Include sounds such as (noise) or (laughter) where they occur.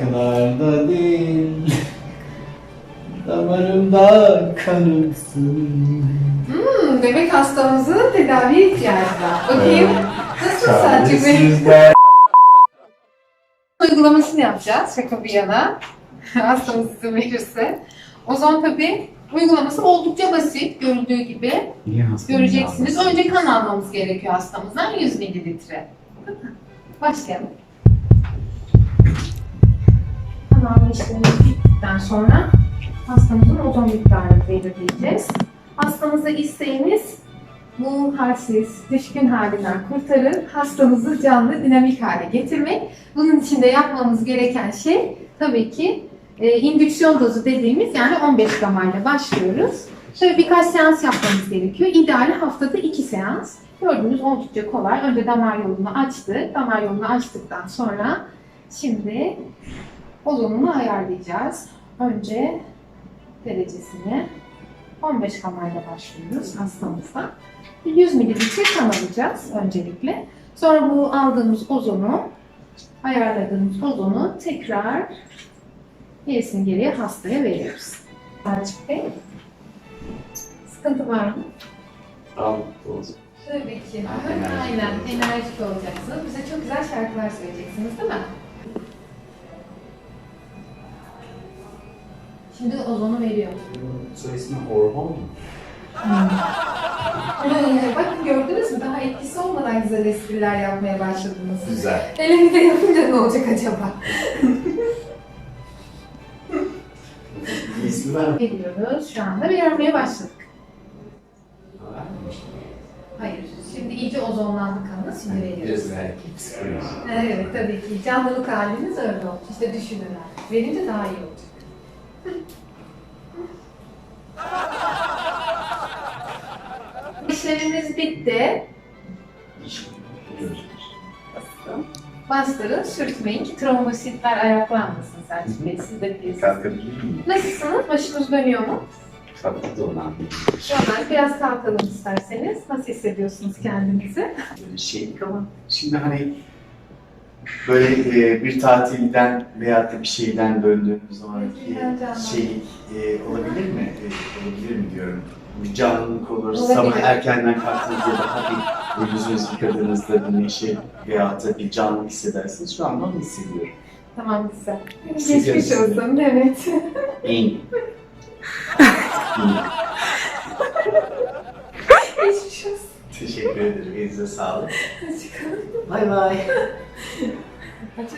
kadar da değil (laughs) Damarımda kanıksın Hmm, demek hastamızın tedaviye ihtiyacı var. Bakayım. Nasıl sancı Çaresizler (laughs) Uygulamasını yapacağız şaka bir yana. Hastamız izin verirse. Ozon tabi uygulaması oldukça basit görüldüğü gibi. Niye göreceksiniz. Önce kan almamız gerekiyor hastamızdan 100 mililitre. Başlayalım. Alma işlemimiz bittikten sonra hastamızın ozon miktarını belirleyeceğiz. Hastamıza isteğimiz bu halsiz, düşkün halinden kurtarıp hastamızı canlı, dinamik hale getirmek. Bunun için de yapmamız gereken şey tabii ki e, indüksiyon dozu dediğimiz yani 15 gama ile başlıyoruz. Tabii birkaç seans yapmamız gerekiyor. İdeali haftada 2 seans. Gördüğünüz oldukça kolay. Önce damar yolunu açtık. Damar yolunu açtıktan sonra şimdi ozonunu ayarlayacağız. Önce derecesini 15 kamayla başlıyoruz hastamızda. 100 mililitre kan alacağız öncelikle. Sonra bu aldığımız ozonu, ayarladığımız ozonu tekrar gerisini geriye hastaya veriyoruz. Selçuk Bey, sıkıntı var mı? Tamam, olsun. Tabii ki. Aynen, enerjik olacaksınız. Bize çok güzel şarkılar söyleyeceksiniz değil mi? Şimdi ozonu veriyor. Soy ismi Orhon mu? Ee, Bakın gördünüz mü? Daha etkisi olmadan güzel espriler yapmaya başladınız. Güzel. Elimi de yapınca ne olacak acaba? Bir ismi var mı? Veriyoruz. Şu anda vermeye başladık. Hayır. Şimdi iyice ozonlandı kanı. Şimdi veriyoruz. Biraz belki psikoloji. Evet tabii ki. Canlılık haliniz öyle oldu. İşte düşünün. Verince daha iyi olacak. (laughs) İşlemimiz bitti. Bastırın, sürtmeyin ki trombositler ayaklanmasın Selçuk Bey. Siz de bilirsiniz. Kalkabilir miyim? Nasılsınız? Başınız dönüyor mu? Onu anlayayım. Şöyle biraz kalkalım isterseniz. Nasıl hissediyorsunuz kendinizi? Böyle şeylik ama şimdi hani böyle e, bir tatilden veyahut da bir şeyden döndüğümüz zamanki şeylik e, olabilir mi? E, olabilir mi diyorum. Bir canlılık olur, Olabilir. sabah erkenden kalktığınızda daha bir yüzünüz yıkadığınızda bir neşe veyahut da bir canlılık hissedersiniz. Şu anda onu hissediyorum. Tamam güzel. (laughs) Geçmiş olsun. Evet. İyi. İyi. Geçmiş olsun. Teşekkür ederim. Elinize sağlık. Çıkalım. Bay bay. (laughs) Hadi.